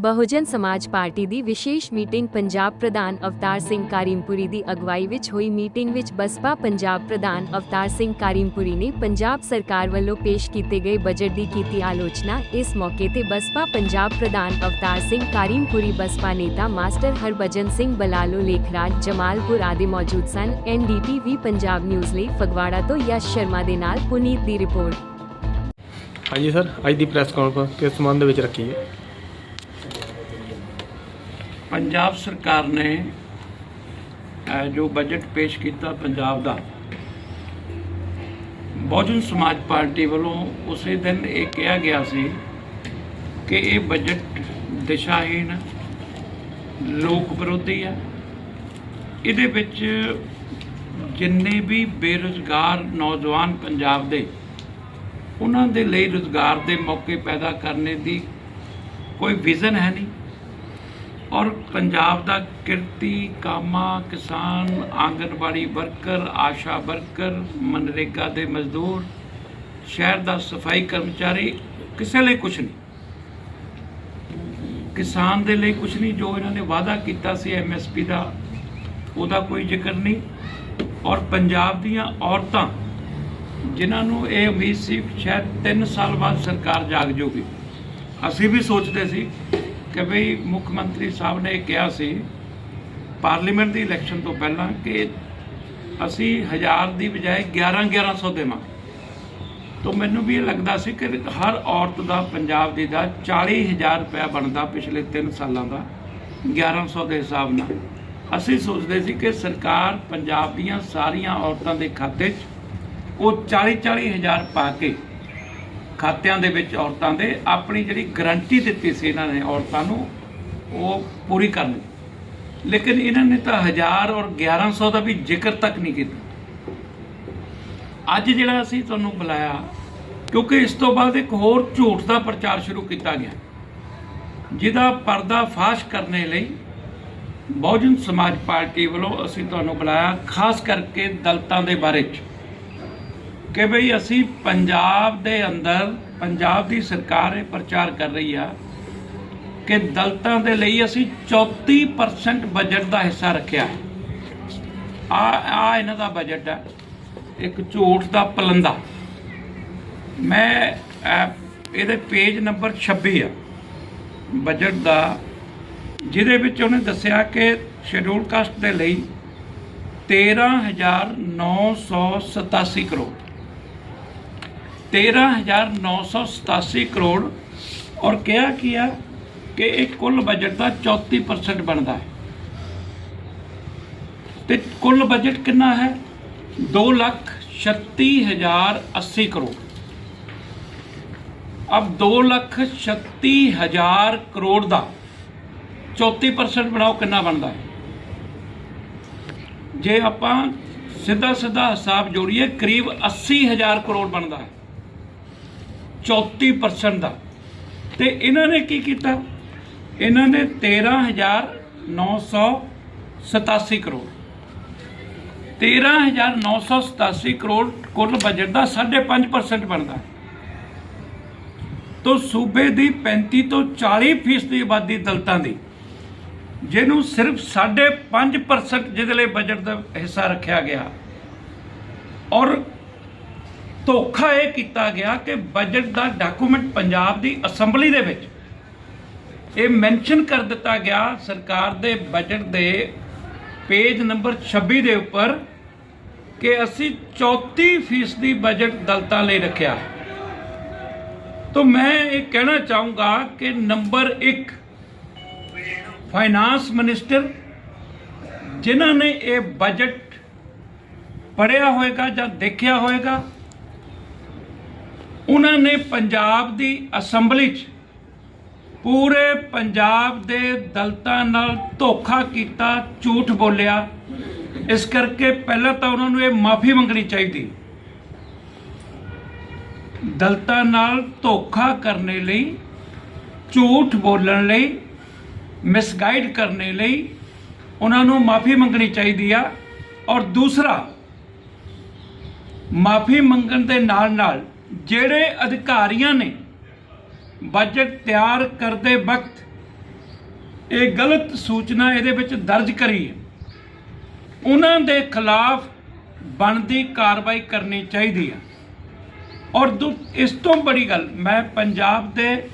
ਬਹੁਜਨ ਸਮਾਜ ਪਾਰਟੀ ਦੀ ਵਿਸ਼ੇਸ਼ ਮੀਟਿੰਗ ਪੰਜਾਬ ਪ੍ਰਧਾਨ ਅਵਤਾਰ ਸਿੰਘ ਕਾਰੀਮਪੁਰੀ ਦੀ ਅਗਵਾਈ ਵਿੱਚ ਹੋਈ ਮੀਟਿੰਗ ਵਿੱਚ ਬਸਪਾ ਪੰਜਾਬ ਪ੍ਰਧਾਨ ਅਵਤਾਰ ਸਿੰਘ ਕਾਰੀਮਪੁਰੀ ਨੇ ਪੰਜਾਬ ਸਰਕਾਰ ਵੱਲੋਂ ਪੇਸ਼ ਕੀਤੇ ਗਏ ਬਜਟ ਦੀ ਕੀਤੀ ਆਲੋਚਨਾ। ਇਸ ਮੌਕੇ ਤੇ ਬਸਪਾ ਪੰਜਾਬ ਪ੍ਰਧਾਨ ਅਵਤਾਰ ਸਿੰਘ ਕਾਰੀਮਪੁਰੀ ਬਸਪਾ ਨੇਤਾ ਮਾਸਟਰ ਹਰਭਜਨ ਸਿੰਘ ਬਲਾਲੋ ਲੇਖਰਾਜ, ਜਮਾਲਪੁਰ ਆਦਿ ਮੌਜੂਦ ਸਨ। ਐਨਡੀਟੀਵੀ ਪੰਜਾਬ ਨਿਊਜ਼ ਲਈ ਫਗਵਾੜਾ ਤੋਂ ਯਸ਼ ਸ਼ਰਮਾ ਦੇ ਨਾਲ ਪੁਨੀਤ ਦੀ ਰਿਪੋਰਟ। ਹਾਂਜੀ ਸਰ, ਅੱਜ ਦੀ ਪ੍ਰੈਸ ਕਾਨਫਰੰਸ ਕਿਸ ਸੰਬੰਧ ਵਿੱਚ ਰੱਖੀ ਹੈ? ਪੰਜਾਬ ਸਰਕਾਰ ਨੇ ਜੋ ਬਜਟ ਪੇਸ਼ ਕੀਤਾ ਪੰਜਾਬ ਦਾ, ਬਹੁਜਨ ਸਮਾਜ ਪਾਰਟੀ ਵੱਲੋਂ ਉਸੇ ਦਿਨ ਇਹ ਕਿਹਾ ਗਿਆ ਸੀ ਕਿ ਇਹ ਬਜਟ ਦਿਸ਼ਾਹੀਣ ਲੋਕ ਵਿਰੋਧੀ ਹੈ ਇਹਦੇ ਵਿੱਚ ਜਿੰਨੇ ਵੀ ਬੇਰੁਜ਼ਗਾਰ ਨੌਜਵਾਨ ਪੰਜਾਬ ਦੇ, ਉਹਨਾਂ ਦੇ ਲਈ ਰੁਜ਼ਗਾਰ ਦੇ ਮੌਕੇ ਪੈਦਾ ਕਰਨੇ ਦੀ ਕੋਈ ਵਿਜ਼ਨ ਹੈ ਨਹੀਂ। ਔਰ ਪੰਜਾਬ ਦਾ ਕਿਰਤੀ, ਕਾਮਾ, ਕਿਸਾਨ, ਆਂਗਨਵਾੜੀ ਵਰਕਰ, ਆਸ਼ਾ ਵਰਕਰ, ਮਨਰੇਗਾ ਦੇ ਮਜ਼ਦੂਰ, ਸ਼ਹਿਰ ਦਾ ਸਫ਼ਾਈ ਕਰਮਚਾਰੀ, ਕਿਸੇ ਲਈ ਕੁਝ ਨਹੀਂ। ਕਿਸਾਨ ਦੇ ਲਈ ਕੁਝ ਨਹੀਂ, ਜੋ ਇਹਨਾਂ ਨੇ ਵਾਅਦਾ ਕੀਤਾ ਸੀ ਐਮਐਸਪੀ ਦਾ, ਉਹਦਾ ਕੋਈ ਜ਼ਿਕਰ ਨਹੀਂ। ਔਰ ਪੰਜਾਬ ਦੀਆਂ ਔਰਤਾਂ, ਜਿਨ੍ਹਾਂ ਨੂੰ ਇਹ ਉਮੀਦ ਸੀ, ਸ਼ਾਇਦ 3 ਸਾਲ ਬਾਅਦ ਸਰਕਾਰ ਜਾਗ ਜਾਊਗੀ। ਅਸੀਂ ਵੀ ਸੋਚਦੇ ਸੀ ਕਿ ਭਈ ਮੁੱਖ ਮੰਤਰੀ ਸਾਹਿਬ ਨੇ ਇਹ ਕਿਹਾ ਸੀ, ਪਾਰਲੀਮੈਂਟ ਦੀ ਇਲੈਕਸ਼ਨ ਤੋਂ ਪਹਿਲਾਂ ਕਿ ਅਸੀਂ ਹਜ਼ਾਰ ਦੀ ਬਜਾਏ 11 1100 ਦੇਵਾਂਗੇ। ਤਾਂ ਮੈਨੂੰ ਵੀ ਇਹ ਲੱਗਦਾ ਸੀ ਕਿ ਹਰ ਔਰਤ ਦਾ ਪੰਜਾਬ ਦੀ ਦਾ 40000 ਰੁਪਇਆ ਬਣਦਾ ਪਿਛਲੇ 3 ਸਾਲਾਂ ਦਾ 1100 ਦੇ ਹਿਸਾਬ ਨਾਲ। ਅਸੀਂ ਸੋਚਦੇ ਸੀ ਕਿ ਸਰਕਾਰ ਪੰਜਾਬ ਦੀਆਂ ਸਾਰੀਆਂ ਔਰਤਾਂ ਦੇ ਖਾਤੇ 'ਚ ਉਹ 40 40 ਹਜ਼ਾਰ ਪਾ ਕੇ ਖਾਤਿਆਂ ਦੇ ਵਿੱਚ ਔਰਤਾਂ ਦੇ, ਆਪਣੀ ਜਿਹੜੀ ਗਰੰਟੀ ਦਿੱਤੀ ਸੀ ਇਹਨਾਂ ਨੇ ਔਰਤਾਂ ਨੂੰ, ਉਹ ਪੂਰੀ ਕਰਨੀ ਲੇਕਿਨ ਇਹਨਾਂ ਨੇ ਤਾਂ 1000 ਔਰ 1100 ਦਾ ਵੀ ਜ਼ਿਕਰ ਤੱਕ ਨਹੀਂ ਕੀਤਾ। ਅੱਜ ਜਿਹੜਾ ਅਸੀਂ ਤੁਹਾਨੂੰ ਬੁਲਾਇਆ, ਕਿਉਂਕਿ ਇਸ ਤੋਂ ਬਾਅਦ ਇੱਕ ਹੋਰ ਝੂਠ ਦਾ ਪ੍ਰਚਾਰ ਸ਼ੁਰੂ ਕੀਤਾ ਗਿਆ। ਜਿਹਦਾ ਪਰਦਾ ਫਾਸ਼ ਕਰਨ ਲਈ ਬਹੁਜਨ ਸਮਾਜ ਪਾਰਟੀ ਵੱਲੋਂ ਅਸੀਂ ਤੁਹਾਨੂੰ ਬੁਲਾਇਆ, ਖਾਸ ਕਰਕੇ ਦਲਤਾਂ ਦੇ ਬਾਰੇ 'ਚ। ਕਿ ਭਈ ਅਸੀਂ ਪੰਜਾਬ ਦੇ ਅੰਦਰ, ਪੰਜਾਬ ਦੀ ਸਰਕਾਰ ਇਹ ਪ੍ਰਚਾਰ ਕਰ ਰਹੀ ਆ ਕਿ ਦਲਤਾਂ ਦੇ ਲਈ ਅਸੀਂ 34% ਬਜਟ ਦਾ ਹਿੱਸਾ ਰੱਖਿਆ ਹੈ। ਆ ਆ ਇਹਨਾਂ ਦਾ ਬਜਟ ਹੈ ਇੱਕ ਝੂਠ ਦਾ ਪਲੰਦਾ। ਮੈਂ ਇਹਦੇ ਪੇਜ ਨੰਬਰ 26 ਆ। ਬਜਟ ਦਾ, ਜਿਹਦੇ ਵਿੱਚ ਉਹਨੇ ਦੱਸਿਆ ਕਿ ਸ਼ੈਡਿਊਲ ਕਾਸਟ ਦੇ ਲਈ 13987 ਕਰੋੜ। 13987 ਕਰੋੜ ਔਰ ਕਿਹਾ ਕੀ ਆ ਕਿ ਇਹ ਕੁੱਲ ਬਜਟ ਦਾ 34% ਬਣਦਾ ਹੈ। ਤੇ ਕੁੱਲ ਬਜਟ ਕਿੰਨਾ ਹੈ? 2 ਲੱਖ 36080 ਕਰੋੜ। ਅਬ 2 ਲੱਖ 36000 ਕਰੋੜ ਦਾ 34% ਬਣਾਓ ਕਿੰਨਾ ਬਣਦਾ ਹੈ? ਜੇ ਆਪਾਂ ਸਿੱਧਾ ਸਿੱਧਾ ਹਿਸਾਬ ਜੋੜੀਏ, ਕਰੀਬ 80000 ਕਰੋੜ ਬਣਦਾ ਹੈ। 34% ਦਾ। ਤੇ ਇਹਨਾਂ ਨੇ ਕੀ ਕੀਤਾ? ਇਹਨਾਂ ਨੇ 13987 ਕਰੋੜ। 13987 ਕਰੋੜ ਕੁੱਲ ਬਜਟ ਦਾ 5.5% ਬਣਦਾ। ਹੈ ਸੂਬੇ ਦੀ 35 ਤੋਂ 40 ਫੀਸਦੀ ਆਬਾਦੀ ਦਲਤਾਂ ਦੀ, ਜਿਹਨੂੰ ਸਿਰਫ 5.5% ਜਿਹਦੇ ਲਈ ਬਜਟ ਦਾ ਹਿੱਸਾ ਰੱਖਿਆ ਗਿਆ। ਔਰ ਧੋਖਾ ਇਹ ਕੀਤਾ ਗਿਆ ਕਿ ਬਜਟ ਦਾ ਡਾਕੂਮੈਂਟ ਪੰਜਾਬ ਦੀ ਅਸੈਂਬਲੀ ਦੇ ਵਿੱਚ ਇਹ ਮੈਂਸ਼ਨ ਕਰ ਦਿੱਤਾ ਗਿਆ। ਸਰਕਾਰ ਦੇ ਬਜਟ ਦੇ ਪੇਜ ਨੰਬਰ 26 ਦੇ ਉੱਪਰ ਕਿ ਅਸੀਂ 34 ਫੀਸਦੀ ਬਜਟ ਦਲਤਾਂ ਲਈ ਰੱਖਿਆ। ਹੈ ਤਾਂ ਮੈਂ ਇਹ ਕਹਿਣਾ ਚਾਹੂੰਗਾ ਕਿ ਨੰਬਰ 1 ਫਾਈਨਾਂਸ ਮਿਨਿਸਟਰ ਜਿਨ੍ਹਾਂ ਨੇ ਇਹ ਬਜਟ ਪੜਿਆ ਹੋਏਗਾ ਜਾਂ ਦੇਖਿਆ ਹੋਏਗਾ ਉਹਨਾਂ ਨੇ ਪੰਜਾਬ ਦੀ ਅਸੈਂਬਲੀ 'ਚ ਪੂਰੇ ਪੰਜਾਬ ਦੇ ਦਲਤਾਂ ਨਾਲ ਧੋਖਾ ਕੀਤਾ, ਝੂਠ ਬੋਲਿਆ। ਇਸ ਕਰਕੇ ਪਹਿਲਾਂ ਤਾਂ ਉਹਨਾਂ ਨੂੰ ਇਹ ਮਾਫੀ ਮੰਗਣੀ ਚਾਹੀਦੀ। ਦਲਤਾਂ ਨਾਲ ਧੋਖਾ ਕਰਨੇ ਲਈ, ਝੂਠ ਬੋਲਣ ਲਈ, ਮਿਸਗਾਈਡ ਕਰਨੇ ਲਈ ਉਹਨਾਂ ਨੂੰ ਮਾਫੀ ਮੰਗਣੀ ਚਾਹੀਦੀ ਆ। ਔਰ ਦੂਸਰਾ, ਮਾਫੀ ਮੰਗਣ ਦੇ ਨਾਲ ਨਾਲ ਜਿਹੜੇ ਅਧਿਕਾਰੀਆਂ ਨੇ ਬਜਟ ਤਿਆਰ ਕਰਦੇ ਵਕਤ ਇਹ ਗਲਤ ਸੂਚਨਾ ਇਹਦੇ ਵਿੱਚ ਦਰਜ ਕਰੀ ਹੈ, ਉਹਨਾਂ ਦੇ ਖਿਲਾਫ ਬਣਦੀ ਕਾਰਵਾਈ ਕਰਨੀ ਚਾਹੀਦੀ ਹੈ। ਔਰ ਦੂ- ਇਸ ਤੋਂ ਬੜੀ ਗੱਲ, ਮੈਂ ਪੰਜਾਬ ਦੇ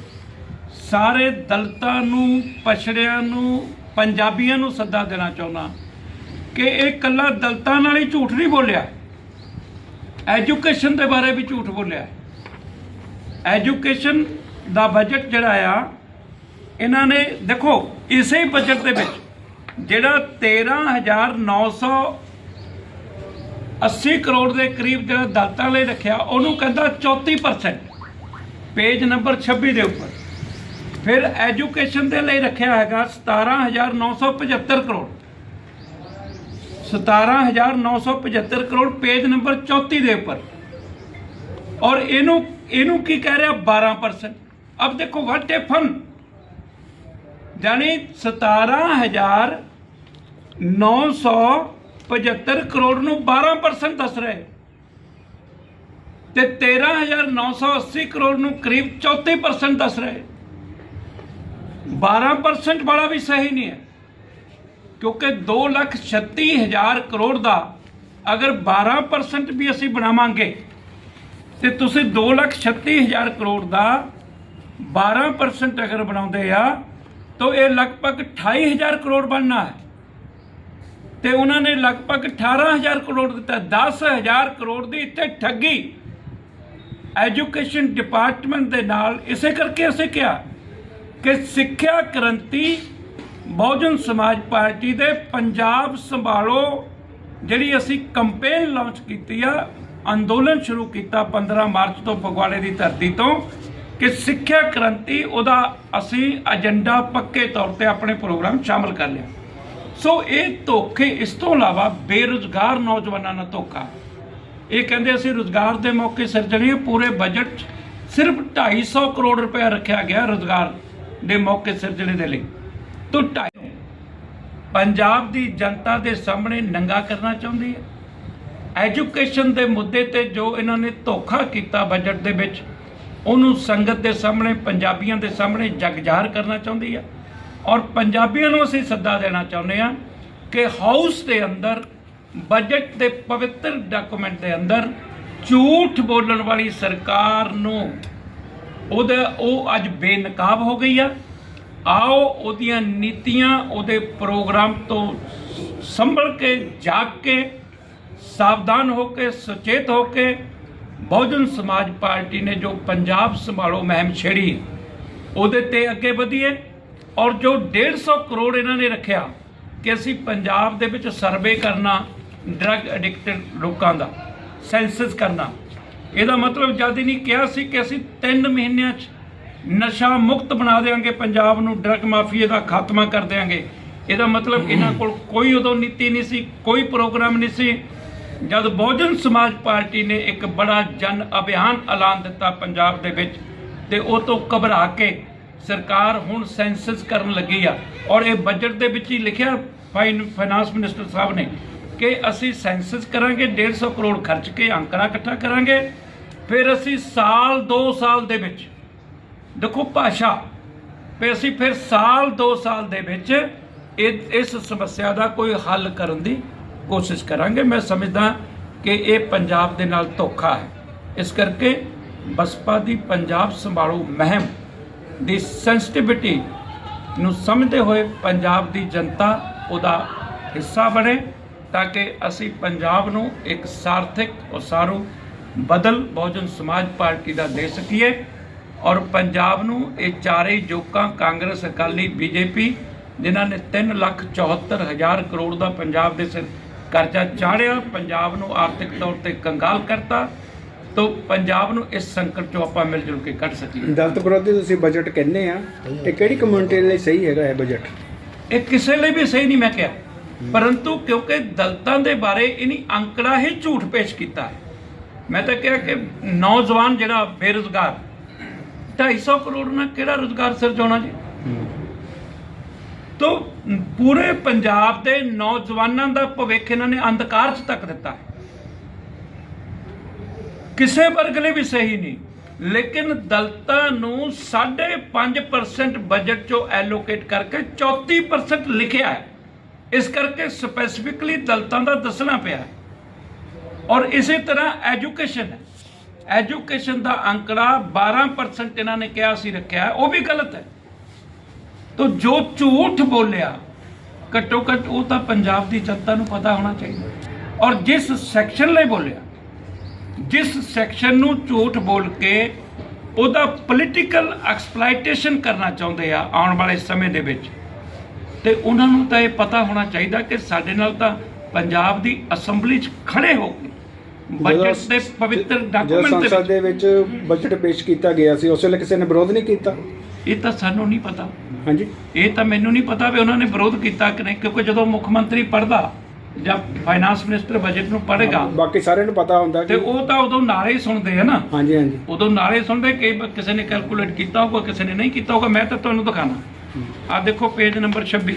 ਸਾਰੇ ਦਲਤਾਂ ਨੂੰ, ਪਛੜਿਆਂ ਨੂੰ, ਪੰਜਾਬੀਆਂ ਨੂੰ ਸੱਦਾ ਦੇਣਾ ਚਾਹੁੰਦਾ ਕਿ ਇਹ ਕੱਲਾ ਦਲਤਾਂ ਨਾਲ ਹੀ ਝੂਠ ਨਹੀਂ ਬੋਲਿਆ। ਐਜੂਕੇਸ਼ਨ ਦੇ ਬਾਰੇ ਵੀ ਝੂਠ ਬੋਲਿਆ। ਐਜੂਕੇਸ਼ਨ ਦਾ ਬਜਟ ਜਿਹੜਾ ਆ, ਇਹਨਾਂ ਨੇ ਦੇਖੋ, ਇਸੇ ਬਜਟ ਦੇ ਵਿੱਚ ਜਿਹੜਾ 13980 ਕਰੋੜ ਦੇ ਕਰੀਬ ਜਿਹੜਾ ਦਾਤਾਂ ਲਈ ਰੱਖਿਆ, ਉਹਨੂੰ ਕਹਿੰਦਾ 34% ਪੇਜ ਨੰਬਰ 26 ਦੇ ਉੱਪਰ। ਫਿਰ ਐਜੂਕੇਸ਼ਨ ਦੇ ਲਈ ਰੱਖਿਆ ਹੈਗਾ 17975 ਕਰੋੜ। 17975 ਕਰੋੜ ਪੇਜ ਨੰਬਰ 34 ਦੇ ਉੱਪਰ। ਔਰ ਇਹਨੂੰ ਇਹਨੂੰ ਕੀ ਕਹਿ ਰਿਹਾ? 12% ਅਬ ਦੇਖੋ ਵਾਟ ਏ ਫਨ ਜਾਨੀ 17975 ਕਰੋੜ ਨੂੰ 12% ਦੱਸ ਰਹੇ। ਤੇ 13980 ਕਰੋੜ ਨੂੰ ਕਰੀਬ 34% ਦੱਸ ਰਹੇ। 12% ਵਾਲਾ ਵੀ ਸਹੀ ਨਹੀਂ ਹੈ। ਕਿਉਂਕਿ 2 ਲੱਖ 36 ਹਜ਼ਾਰ ਕਰੋੜ ਦਾ ਅਗਰ 12% ਵੀ ਅਸੀਂ ਬਣਾਵਾਂਗੇ, ਤੇ ਤੁਸੀਂ 2 ਲੱਖ 36 ਹਜ਼ਾਰ ਕਰੋੜ ਦਾ 12% ਅਗਰ ਬਣਾਉਂਦੇ ਆ, ਤਾਂ ਇਹ ਲਗਭਗ 28 ਹਜ਼ਾਰ ਕਰੋੜ ਬਣਨਾ ਹੈ। ਤੇ ਉਹਨਾਂ ਨੇ ਲਗਭਗ 18 ਹਜ਼ਾਰ ਕਰੋੜ ਦਿੱਤਾ 10 ਹਜ਼ਾਰ ਕਰੋੜ ਦੀ ਇੱਥੇ ਠੱਗੀ। ਐਜੂਕੇਸ਼ਨ ਡਿਪਾਰਟਮੈਂਟ ਦੇ ਨਾਲ ਇਸੇ ਕਰਕੇ ਅਸੀਂ ਕਿਹਾ ਕਿ ਸਿੱਖਿਆ ਕ੍ਰਾਂਤੀ ਬਹੁਜਨ ਸਮਾਜ ਪਾਰਟੀ ਦੇ ਪੰਜਾਬ ਸੰਭਾਲੋ, ਜਿਹੜੀ ਅਸੀਂ ਕੰਪੇਨ ਲਾਂਚ ਕੀਤੀ ਆ, ਅੰਦੋਲਨ ਸ਼ੁਰੂ ਕੀਤਾ 15 ਮਾਰਚ ਤੋਂ ਫਗਵਾੜੇ ਦੀ ਧਰਤੀ ਤੋਂ, ਕਿ ਸਿੱਖਿਆ ਕ੍ਰਾਂਤੀ ਉਹਦਾ ਅਸੀਂ ਏਜੰਡਾ ਪੱਕੇ ਤੌਰ ਤੇ ਆਪਣੇ ਪ੍ਰੋਗਰਾਮ ਸ਼ਾਮਲ ਕਰ ਲਿਆ। ਸੋ ਇਹ ਧੋਖੇ ਇਸ ਤੋਂ ਇਲਾਵਾ ਬੇਰੁਜ਼ਗਾਰ ਨੌਜਵਾਨਾਂ ਨਾਲ ਧੋਖਾ। ਇਹ ਕਹਿੰਦੇ ਅਸੀਂ ਰੁਜ਼ਗਾਰ ਦੇ ਮੌਕੇ ਸਿਰਜਣੇ ਪੂਰੇ ਬਜਟ 'ਚ ਸਿਰਫ 250 ਕਰੋੜ ਰੁਪਏ ਰੱਖਿਆ ਗਿਆ ਰੁਜ਼ਗਾਰ ਦੇ ਮੌਕੇ ਸਿਰਜਣੇ ਦੇ ਲਈ। ਤੋਂ ਢਾਈ ਪੰਜਾਬ ਦੀ ਜਨਤਾ ਦੇ ਸਾਹਮਣੇ ਨੰਗਾ ਕਰਨਾ ਚਾਹੁੰਦੀ ਹੈ। ਐਜੂਕੇਸ਼ਨ ਦੇ ਮੁੱਦੇ ਤੇ ਜੋ ਇਹਨਾਂ ਨੇ ਧੋਖਾ ਕੀਤਾ ਬਜਟ ਦੇ ਵਿੱਚ, ਉਹਨੂੰ ਸੰਗਤ ਦੇ ਸਾਹਮਣੇ, ਪੰਜਾਬੀਆਂ ਦੇ ਸਾਹਮਣੇ ਜਗਜ਼ਾਹਰ ਕਰਨਾ ਚਾਹੁੰਦੀ ਆ ਔਰ ਪੰਜਾਬੀਆਂ ਨੂੰ ਅਸੀਂ ਸੱਦਾ ਦੇਣਾ ਚਾਹੁੰਦੇ ਹਾਂ ਕਿ ਹਾਊਸ ਦੇ ਅੰਦਰ ਬਜਟ ਦੇ ਪਵਿੱਤਰ ਡਾਕੂਮੈਂਟ ਦੇ ਅੰਦਰ ਝੂਠ ਬੋਲਣ ਵਾਲੀ ਸਰਕਾਰ ਨੂੰ ਉਹਦਾ ਉਹ ਅੱਜ ਬੇਨਕਾਬ ਹੋ ਗਈ ਆ। ਆਓ ਉਹਦੀਆਂ ਨੀਤੀਆਂ, ਉਹਦੇ ਪ੍ਰੋਗਰਾਮ ਤੋਂ ਸੰਭਲ ਕੇ, ਜਾਗ ਕੇ, ਸਾਵਧਾਨ ਹੋ ਕੇ, ਸੁਚੇਤ ਹੋ ਕੇ ਬਹੁਜਨ ਸਮਾਜ ਪਾਰਟੀ ਨੇ ਜੋ ਪੰਜਾਬ ਸੰਭਾਲੋ ਮਹਿਮ ਛੇੜੀ, ਉਹਦੇ ਤੇ ਅੱਗੇ ਵਧੀਏ। ਔਰ ਜੋ 150 ਕਰੋੜ ਇਹਨਾਂ ਨੇ ਰੱਖਿਆ ਕਿ ਅਸੀਂ ਪੰਜਾਬ ਦੇ ਵਿੱਚ ਸਰਵੇ ਕਰਨਾ ਡਰਗ ਐਡਿਕਟਡ ਲੋਕਾਂ ਦਾ ਸੈਂਸਸ ਕਰਨਾ। ਇਹਦਾ ਮਤਲਬ ਜਦ ਹੀ ਨਹੀਂ ਕਿਹਾ ਸੀ ਕਿ ਅਸੀਂ 3 ਮਹੀਨਿਆਂ 'ਚ ਨਸ਼ਾ ਮੁਕਤ ਬਣਾ ਦੇਵਾਂਗੇ ਪੰਜਾਬ ਨੂੰ ਡਰਗ ਮਾਫੀਏ ਦਾ ਖਾਤਮਾ ਕਰ ਦੇਵਾਂਗੇ ਇਹਦਾ ਮਤਲਬ ਇਹਨਾਂ ਕੋਲ ਕੋਈ ਉਦੋਂ ਨੀਤੀ ਨਹੀਂ ਸੀ, ਕੋਈ ਪ੍ਰੋਗਰਾਮ ਨਹੀਂ ਸੀ। ਜਦ ਬਹੁਜਨ ਸਮਾਜ ਪਾਰਟੀ ਨੇ ਇੱਕ ਬੜਾ ਜਨ ਅਭਿਆਨ ਐਲਾਨ ਦਿੱਤਾ ਪੰਜਾਬ ਦੇ ਵਿੱਚ ਤੇ ਉਹ ਤੋਂ ਘਬਰਾ ਕੇ ਸਰਕਾਰ ਹੁਣ ਸੈਂਸਸ ਕਰਨ ਲੱਗੀ ਆ। ਔਰ ਇਹ ਬਜਟ ਦੇ ਵਿੱਚ ਹੀ ਲਿਖਿਆ ਫਾਈਨ ਫਾਈਨਾਂਸ ਮਿਨਿਸਟਰ ਸਾਹਿਬ ਨੇ ਕਿ ਅਸੀਂ ਸੈਂਸਸ ਕਰਾਂਗੇ 150 ਕਰੋੜ ਖਰਚ ਕੇ ਅੰਕੜਾ ਇਕੱਠਾ ਕਰਾਂਗੇ। ਫਿਰ ਅਸੀਂ ਸਾਲ 2 ਸਾਲ ਦੇ ਵਿੱਚ ਦੇਖੋ ਭਾਸ਼ਾ। ਵੀ ਅਸੀਂ ਫਿਰ ਸਾਲ 2 ਸਾਲ ਦੇ ਵਿੱਚ ਇਸ ਸਮੱਸਿਆ ਦਾ ਕੋਈ ਹੱਲ ਕਰਨ ਦੀ ਕੋਸ਼ਿਸ਼ ਕਰਾਂਗੇ। ਮੈਂ ਸਮਝਦਾ ਕਿ ਇਹ ਪੰਜਾਬ ਦੇ ਨਾਲ ਧੋਖਾ ਹੈ। ਇਸ ਕਰਕੇ ਬਸਪਾ ਦੀ ਪੰਜਾਬ ਸੰਭਾਲੋ ਮਹਿਮ ਦੀ ਸੈਂਸਿਟਿਵਿਟੀ ਨੂੰ ਸਮਝਦੇ ਹੋਏ ਪੰਜਾਬ ਦੀ ਜਨਤਾ ਉਹਦਾ ਹਿੱਸਾ ਬਣੇ ਤਾਂ ਕਿ ਅਸੀਂ ਪੰਜਾਬ ਨੂੰ ਇੱਕ ਸਾਰਥਿਕ ਉਸਾਰੂ, ਬਦਲ ਬਹੁਜਨ ਸਮਾਜ ਪਾਰਟੀ ਦਾ ਦੇ ਸਕੀਏ। ਔਰ ਪੰਜਾਬ ਨੂੰ ਇਹ ਚਾਰੇ ਜੋਕਾਂ ਕਾਂਗਰਸ ਅਕਾਲੀ ਬੀਜੇਪੀ ਜਿਨ੍ਹਾਂ ਨੇ 3 ਲੱਖ 74 ਹਜ਼ਾਰ ਕਰੋੜ ਦਾ ਪੰਜਾਬ ਦੇ ਸਿਰ ਕਰਜ਼ਾ ਚਾੜਿਆ ਪੰਜਾਬ ਨੂੰ ਆਰਥਿਕ ਤੌਰ ਤੇ ਕੰਗਾਲ ਕਰਤਾ ਤੋਂ ਪੰਜਾਬ ਨੂੰ ਇਸ ਸੰਕਟ ਚੋਂ ਆਪਾਂ ਮਿਲ ਜੁਲ ਕੇ ਕੱਢ ਸਕੀਏ। ਦਲਿਤ ਵਿਰੋਧੀ ਤੁਸੀਂ ਬਜਟ ਕਹਿੰਦੇ ਆ ਇਹ ਕਿਹੜੀ ਕਮਿਊਨਿਟੀ ਲਈ ਸਹੀ ਹੈਗਾ ਇਹ ਬਜਟ ਇਹ ਕਿਸੇ ਲਈ ਵੀ ਸਹੀ ਨਹੀਂ ਮੈਂ ਕਿਹਾ। ਪਰੰਤੂ ਕਿਉਂਕਿ ਦਲਤਾਂ ਦੇ ਬਾਰੇ ਇਹਨੀ ਅੰਕੜਾ ਹੀ ਝੂਠ ਪੇਸ਼ ਕੀਤਾ ਹੈ। ਮੈਂ ਤਾਂ ਕਿਹਾ ਕਿ ਨੌਜਵਾਨ ਜਿਹੜਾ ਬੇਰੁਜ਼ਗਾਰ 250 ਕਰੋੜ ਨਾਲ ਕਿਹੜਾ ਰੁਜ਼ਗਾਰ ਸਿਰਜਾਉਣਾ ਜੀ? ਤੋ ਪੂਰੇ ਪੰਜਾਬ ਦੇ ਨੌਜਵਾਨਾਂ ਦਾ ਭਵਿੱਖ ਇਹਨਾਂ ਨੇ ਅੰਧਕਾਰ 'ਚ ਤੱਕ ਦਿੱਤਾ ਹੈ। ਕਿਸੇ ਵਰਗ ਲਈ ਵੀ ਸਹੀ ਨਹੀਂ। ਲੇਕਿਨ ਦਲਤਾਂ ਨੂੰ 5.5% ਬਜਟ ਚੋਂ ਐਲੋਕੇਟ ਕਰਕੇ 34% ਲਿਖਿਆ ਹੈ। ਇਸ ਕਰਕੇ ਸਪੈਸੀਫਿਕਲੀ ਦਲਤਾਂ ਦਾ ਦੱਸਣਾ ਪਿਆ ਔਰ ਇਸੇ ਤਰ੍ਹਾਂ ਐਜੂਕੇਸ਼ਨ ਹੈ। ਐਜੂਕੇਸ਼ਨ ਦਾ ਅੰਕੜਾ 12% ਇਹਨਾਂ ਨੇ ਕਿਹਾ ਸੀ, ਰੱਖਿਆ ਉਹ ਵੀ ਗਲਤ ਹੈ। ਤੋ ਜੋ ਝੂਠ ਬੋਲਿਆ, ਘੱਟੋ ਘੱਟ ਉਹ ਤਾਂ ਪੰਜਾਬ ਦੀ ਜਨਤਾ ਨੂੰ ਪਤਾ ਹੋਣਾ ਚਾਹੀਦਾ। ਔਰ ਜਿਸ ਸੈਕਸ਼ਨ ਲਈ ਬੋਲਿਆ, ਜਿਸ ਸੈਕਸ਼ਨ ਨੂੰ ਝੂਠ ਬੋਲ ਕੇ ਉਹਦਾ ਪੋਲੀਟੀਕਲ ਐਕਸਪਲੋਇਟੇਸ਼ਨ ਕਰਨਾ ਚਾਹੁੰਦੇ ਆ ਆਉਣ ਵਾਲੇ ਸਮੇਂ ਦੇ ਵਿੱਚ, ਤੇ ਉਹਨਾਂ ਨੂੰ ਤਾਂ ਇਹ ਪਤਾ ਹੋਣਾ ਚਾਹੀਦਾ ਕਿ ਸਾਡੇ ਨਾਲ ਤਾਂ ਪੰਜਾਬ ਦੀ ਅਸੈਂਬਲੀ 'ਚ ਖੜੇ ਹੋ ਕੇ ਬਜਟ ਦੇ ਪਵਿੱਤਰ ਡਾਕੂਮੈਂਟ ਦੇ ਸੰਸਦ ਵਿੱਚ। ਦੇ ਵਿੱਚ ਬਜਟ ਪੇਸ਼ ਕੀਤਾ ਗਿਆ ਸੀ ਉਸ ਵੇਲੇ ਕਿਸੇ ਨੇ ਵਿਰੋਧ ਨਹੀਂ ਕੀਤਾ? ਇਹ ਤਾਂ ਸਾਨੂੰ ਨਹੀਂ ਪਤਾ। ਹਾਂਜੀ। ਇਹ ਤਾਂ ਮੈਨੂੰ ਨਹੀਂ ਪਤਾ ਵੀ ਉਹਨਾਂ ਨੇ ਵਿਰੋਧ ਕੀਤਾ ਕਿ ਨਹੀਂ ਕਿਉਂਕਿ ਜਦੋਂ ਮੁੱਖ ਮੰਤਰੀ ਪੜਦਾ ਜਾਂ ਫਾਈਨਾਂਸ ਮਿਨਿਸਟਰ ਬਜਟ ਨੂੰ ਪੜ੍ਹੇਗਾ ਬਾਕੀ ਸਾਰਿਆਂ ਨੂੰ ਪਤਾ ਹੁੰਦਾ ਤੇ ਕਿ ਉਹ ਤਾਂ ਉਦੋਂ ਨਾਰੇ ਹੀ ਸੁਣਦੇ ਆ ਨਾ। ਹਾਂਜੀ ਹਾਂਜੀ। ਉਦੋਂ ਨਾਰੇ ਸੁਣਦੇ ਕਿ ਬ- ਕਿਸੇ ਨੇ ਕੈਲਕੂਲੇਟ ਕੀਤਾ ਹੋਊਗਾ ਕਿਸੇ ਨੇ ਨਹੀਂ ਕੀਤਾ ਹੋਊਗਾ ਮੈਂ ਤਾਂ ਤੁਹਾਨੂੰ ਦਿਖਾਣਾ। ਆ ਦੇਖੋ ਪੇਜ ਨੰਬਰ 26